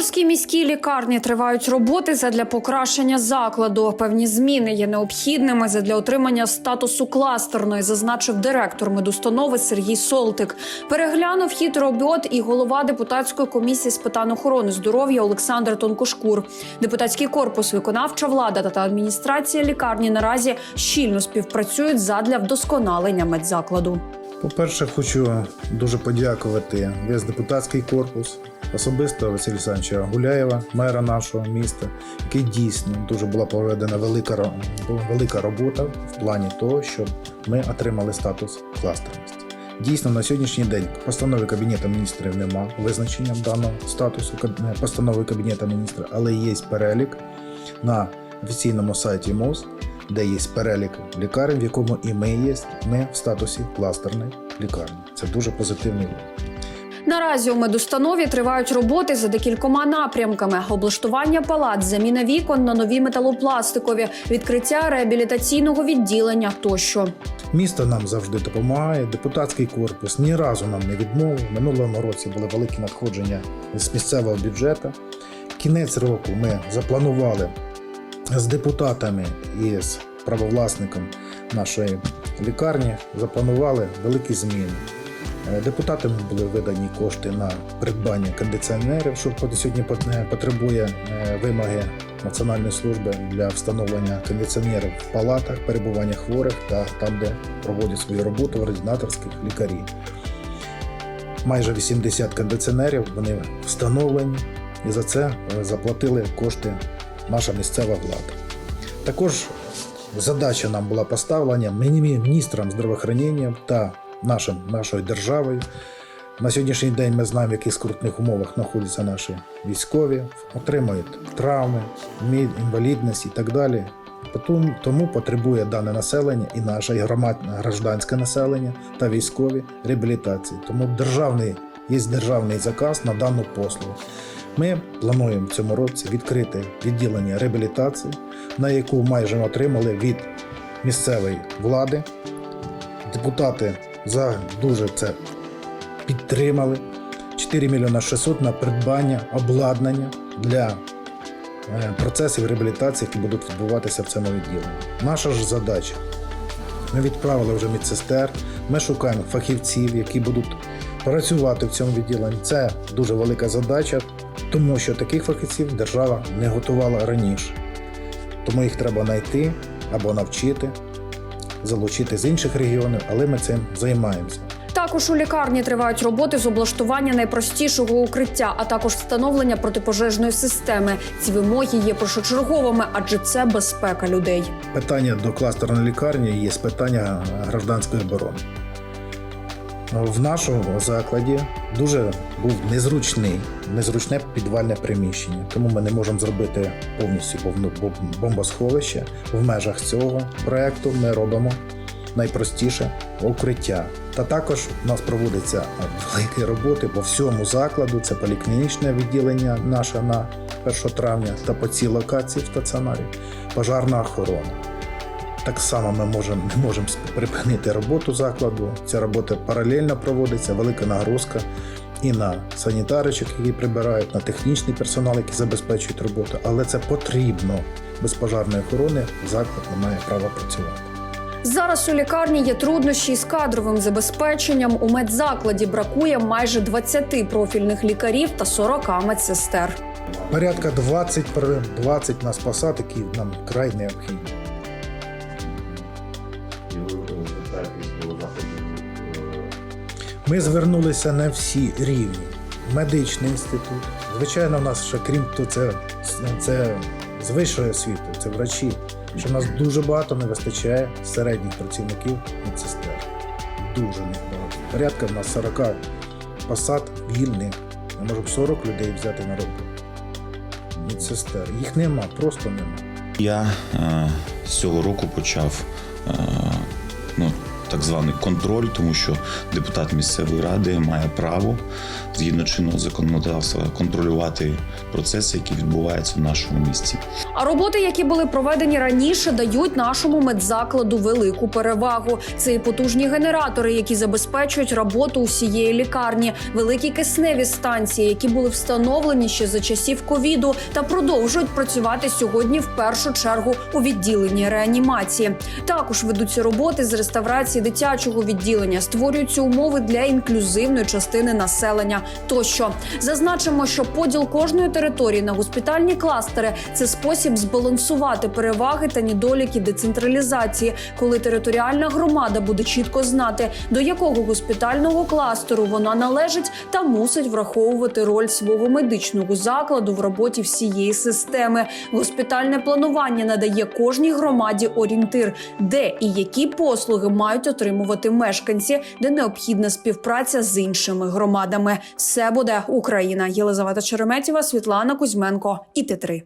Чорноморській міській лікарні тривають роботи задля покращення закладу. Певні зміни є необхідними задля отримання статусу кластерної, зазначив директор медустанови Сергій Солтик. Переглянув хід робот і голова депутатської комісії з питань охорони здоров'я Олександр Тонкошкур. Депутатський корпус, виконавча влада та адміністрація лікарні наразі щільно співпрацюють задля вдосконалення медзакладу. По-перше, хочу дуже подякувати весь депутатський корпус, особисто Василя Олександровича Гуляєва, мера нашого міста, який дійсно дуже була проведена велика, велика робота в плані того, щоб ми отримали статус кластерності. Дійсно, на сьогоднішній день постанови Кабінету міністрів нема визначення даного статусу каб- постанови Кабінету міністрів, але є перелік на офіційному сайті МОЗ, де є перелік лікарень, в якому і ми є. Ми в статусі кластерної лікарні. Це дуже позитивний. Наразі у медустанові тривають роботи за декількома напрямками: облаштування палат, заміна вікон на нові металопластикові, відкриття реабілітаційного відділення тощо. Місто нам завжди допомагає. Депутатський корпус ні разу нам не відмовив. Минулому році були великі надходження з місцевого бюджету. Кінець року ми запланували з депутатами і з правовласником нашої лікарні. Запланували великі зміни. Е, Депутатам були видані кошти на придбання кондиціонерів, що сьогодні е, потребує е, вимоги Національної служби для встановлення кондиціонерів в палатах, перебування хворих та там, де проводять свою роботу ординаторських лікарі. Майже 80 кондиціонерів вони встановлені, і за це заплатили кошти наша місцева влада. Також задача нам була поставлена міністрам здравоохранення та нашим, нашою державою. На сьогоднішній день ми знаємо, в яких скрутних умовах знаходяться наші військові, отримують травми, інвалідність і так далі. Тому, потребує дане населення і наше і гражданське населення та військові реабілітації. Тому державний, є державний заказ на дану послугу. Ми плануємо в цьому році відкрити відділення реабілітації, на яку майже отримали від місцевої влади. Депутати за дуже це підтримали. 4 мільйона 600 на придбання обладнання для е, процесів реабілітації, які будуть відбуватися в цьому відділенні. Наша ж задача. Ми відправили вже медсестер, ми шукаємо фахівців, які будуть працювати в цьому відділенні. Це дуже велика задача, тому що таких фахівців держава не готувала раніше. Тому їх треба знайти або навчити, залучити з інших регіонів, але ми цим займаємося. Також у лікарні тривають роботи з облаштування найпростішого укриття, а також встановлення протипожежної системи. Ці вимоги є першочерговими, адже це безпека людей. Питання до кластерної лікарні є з питання гражданської оборони. В нашому закладі дуже був незручний, незручне підвальне приміщення, тому ми не можемо зробити повністю бомб- бомбосховище. В межах цього проекту ми робимо найпростіше укриття. Та також у нас проводяться великі роботи по всьому закладу. Це поліклінічне відділення наше на 1 травня та по цій локації в стаціонарі, пожарна охорона. Так само ми можемо, не можемо припинити роботу закладу. Ця робота паралельно проводиться, велика нагрузка і на санітаричок, які прибирають, на технічний персонал, який забезпечують роботу. Але це потрібно. Без пожарної охорони заклад не має права працювати. Зараз у лікарні є труднощі з кадровим забезпеченням. У медзакладі бракує майже 20 профільних лікарів та 40 медсестер. Порядка 20, пер- 20 нас посад, які нам край необхідні. Ми звернулися на всі рівні. Медичний інститут. Звичайно, в нас ще крім того, це, це з вищої освіти, це врачі. Що в нас дуже багато не вистачає середніх працівників медсестер. Дуже небагато. Порядка в нас 40 посад вільних. Ми можемо 40 людей взяти на роботу. Медсестер. Їх нема, просто нема. Я е, з цього року почав е, ну, так званий контроль, тому що депутат місцевої ради має право згідно чинного законодавства контролювати процеси, які відбуваються в нашому місті. А роботи, які були проведені раніше, дають нашому медзакладу велику перевагу. Це і потужні генератори, які забезпечують роботу усієї лікарні, великі кисневі станції, які були встановлені ще за часів ковіду та продовжують працювати сьогодні в першу чергу у відділенні реанімації. Також ведуться роботи з реставрації дитячого відділення, створюються умови для інклюзивної частини населення. Тощо зазначимо, що поділ кожної території на госпітальні кластери це спосіб збалансувати переваги та недоліки децентралізації, коли територіальна громада буде чітко знати, до якого госпітального кластеру вона належить та мусить враховувати роль свого медичного закладу в роботі всієї системи. Госпітальне планування надає кожній громаді орієнтир, де і які послуги мають отримувати мешканці, де необхідна співпраця з іншими громадами. Все буде Україна. Єлизавета Череметєва, Світлана Кузьменко і Т3.